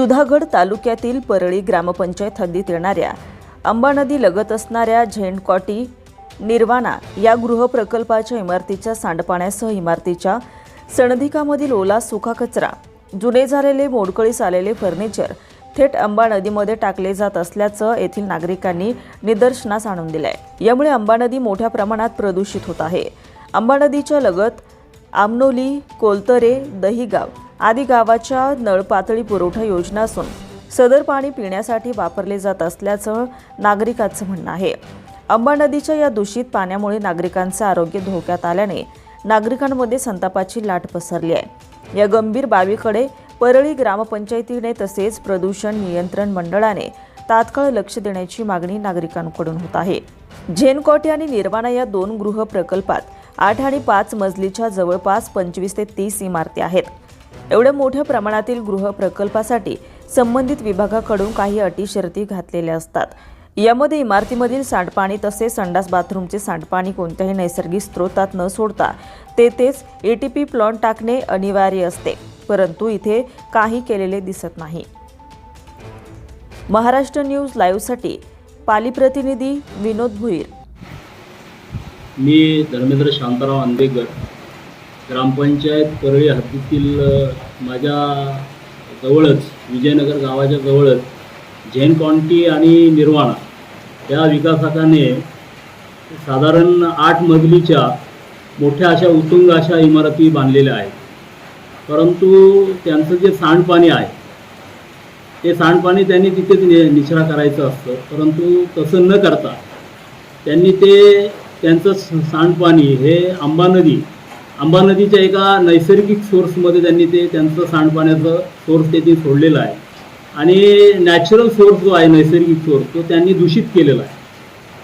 सुधागड तालुक्यातील परळी ग्रामपंचायत हद्दीत येणाऱ्या अंबा नदी लगत असणाऱ्या झेंडकॉटी निर्वाणा या गृहप्रकल्पाच्या इमारतीच्या सांडपाण्यासह इमारतीच्या सणधिकामधील ओला सुका कचरा जुने झालेले मोडकळीस आलेले फर्निचर थेट अंबा नदीमध्ये टाकले जात असल्याचं येथील नागरिकांनी निदर्शनास आणून दिलंय. यामुळे अंबा नदी मोठ्या प्रमाणात प्रदूषित होत आहे. अंबा नदीच्या लगत आमनोली कोलतरे दहिगाव आदी गावाच्या नळपातळी पुरवठा योजना असून सदर पाणी पिण्यासाठी वापरले जात असल्याचं नागरिकांचं म्हणणं आहे. अंबा नदीच्या या दूषित पाण्यामुळे नागरिकांचं आरोग्य धोक्यात आल्याने नागरिकांमध्ये संतापाची लाट पसरली आहे. या गंभीर बाबीकडे परळी ग्रामपंचायतीने तसेच प्रदूषण नियंत्रण मंडळाने तात्काळ लक्ष देण्याची मागणी नागरिकांकडून होत आहे. झेनकॉटे आणि निर्वाणा या दोन गृह प्रकल्पात आठ आणि पाच मजलीच्या जवळपास पंचवीस ते तीस इमारती आहेत. एवढ्या मोठ्या प्रमाणातील गृह प्रकल्पासाठी संबंधित विभागाकडून काही अटी शर्ती घातलेल्या असतात. यामध्ये इमारतीमधील सांडपाणी तसेच संडास बाथरूमचे सांडपाणी कोणत्याही नैसर्गिक स्रोतात न सोडता तेथेच ए टी पी प्लॉन टाकणे अनिवार्य असते परंतु इथे काही केलेले दिसत नाही. महाराष्ट्र न्यूज लाईव्हसाठी पाली प्रतिनिधी विनोद भुईर. मी धर्मेंद्र शांताराव आंदेकर ग्रामपंचायत परळी हद्दीतील माझ्या जवळच विजयनगर गावाच्या जवळच झेन कॉन्टी आणि निर्वाणा या विकासकाने साधारण आठ मजलीच्या मोठ्या अशा उत्तुंग अशा इमारती बांधलेल्या आहेत. परंतु त्यांचं जे सांडपाणी आहे ते सांडपाणी त्यांनी तिथेच नि निचरा करायचं असतं. परंतु तसं न करता त्यांनी ते त्यांचं स- सांडपाणी हे आंबा नदी आंबा नदीच्या एका नैसर्गिक सोर्समध्ये त्यांनी ते त्यांचं सांडपाण्याचं सोर्स तेथे सोडलेलं आहे. आणि नॅचरल सोर्स जो आहे नैसर्गिक सोर्स तो त्यांनी दूषित केलेला आहे.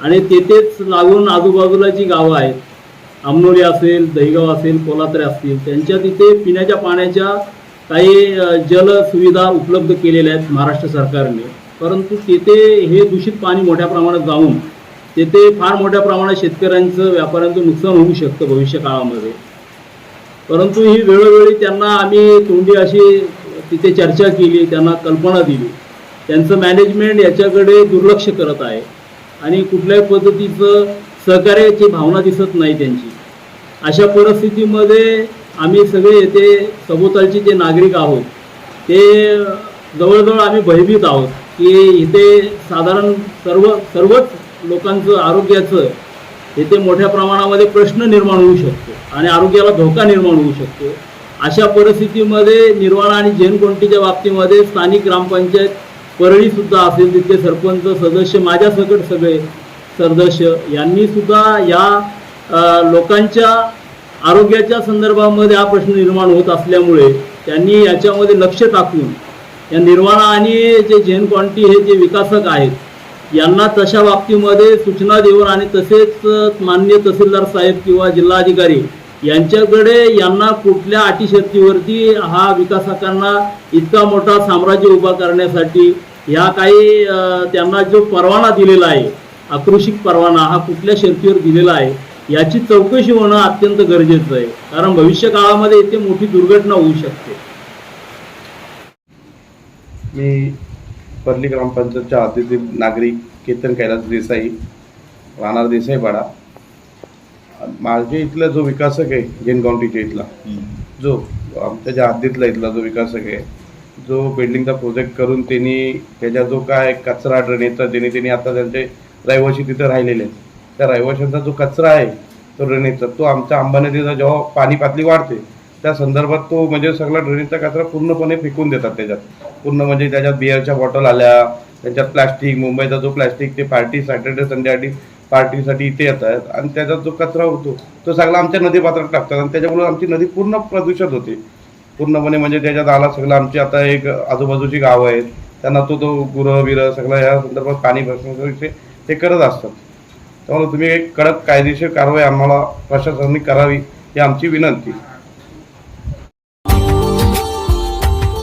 आणि तेथेच लागून आजूबाजूला जी गावं आहेत आमनोली असेल दहिगाव असेल कोलात्रे असतील त्यांच्या तिथे पिण्याच्या पाण्याच्या काही जलसुविधा जल सुविधा उपलब्ध केलेल्या आहेत महाराष्ट्र सरकारने. परंतु तेथे हे दूषित पाणी मोठ्या प्रमाणात जाऊन तेथे फार मोठ्या प्रमाणात शेतकऱ्यांचं व्यापाऱ्यांचं नुकसान होऊ शकतं भविष्य काळामध्ये परंतु ही वेळोवेळी त्यांना आम्ही तोंडी अशी तिथे चर्चा केली त्यांना कल्पना दिली. त्यांचं मॅनेजमेंट याच्याकडे दुर्लक्ष करत आहे आणि कुठल्याही पद्धतीचं सहकार्याची भावना दिसत नाही त्यांची. अशा परिस्थितीमध्ये आम्ही सगळे येथे सभोवतालचे जे नागरिक आहोत ते जवळजवळ आम्ही भयभीत आहोत की इथे साधारण सर्व सर्वच लोकांचं आरोग्याचं येथे मोठ्या प्रमाणामध्ये प्रश्न निर्माण होऊ शकतो आणि आरोग्याला धोका निर्माण होऊ शकतो. अशा परिस्थितीमध्ये निर्वाणा आणि जैनकोंटीच्या बाबतीमध्ये स्थानिक ग्रामपंचायत परळीसुद्धा असेल तिथले सरपंच सदस्य माझ्यासकट सगळे सदस्य यांनीसुद्धा या लोकांच्या आरोग्याच्या संदर्भामध्ये हा प्रश्न निर्माण होत असल्यामुळे त्यांनी याच्यामध्ये लक्ष टाकून या निर्वाणा आणि जे जैन क्वांटी हे जे विकासक आहेत यांना तशा बाबतीमध्ये सूचना देऊन आणि तसेच मान्य माननीय तहसीलदार साहेब किंवा जिल्हाधिकारी यांच्याकडे यांना कुठल्या अटी शर्तीवरती हा विकासकांना इतका मोठा साम्राज्य उभा करण्यासाठी ह्या काही त्यांना जो परवाना दिलेला आहे आकृषिक परवाना हा कुठल्या शर्तीवर दिलेला आहे याची चौकशी होणं अत्यंत गरजेचं आहे. कारण भविष्य काळामध्ये इथे मोठी दुर्घटना होऊ शकते. मी परली ग्रामपंचायतच्या हद्दीतील नागरिक केतन कैलास देसाई राहणार देसाईपाडा माझ्या इथला जो विकासक आहे जैन काउंटीच्या इथला जो आमच्या ज्या हद्दीतला इथला जो विकासक आहे जो बिल्डिंगचा प्रोजेक्ट करून त्यांनी त्याच्या जो काय कचरा ड्रेनेजचा त्यांनी त्यांनी आता त्यांचे रहिवाशी तिथे राहिलेले आहेत त्या रहिवाशांचा जो कचरा आहे तो ड्रेनेजचा तो आमच्या अंबा नदीचा जेव्हा पाणी पातळी वाढते त्या संदर्भात तो म्हणजे सगळा ड्रेनेजचा कचरा पूर्णपणे फेकून देतात त्याच्यात. पूर्ण म्हणजे त्याच्यात बिअरच्या बॉटल आल्या त्याच्यात प्लास्टिक मुंबईचा जो प्लास्टिक ते पार्टी सॅटर्डे संडेसाठी पार्टीसाठी इथे येतात आणि त्याचा जो कचरा होतो तो सगळा आमच्या नदीपात्रात टाकतात आणि त्याच्यामुळे आमची नदी पूर्ण प्रदूषित होते. पूर्णपणे म्हणजे त्याच्यात आला सगळं आमची आता एक आजूबाजूची गावं आहेत त्यांना तो तो गुरं बिरं सगळं या संदर्भात पाणी भरण्याचं ते ते करत असतात. त्यामुळे तुम्ही एक कडक कायदेशीर कारवाई आम्हाला प्रशासनाने करावी ही आमची विनंती.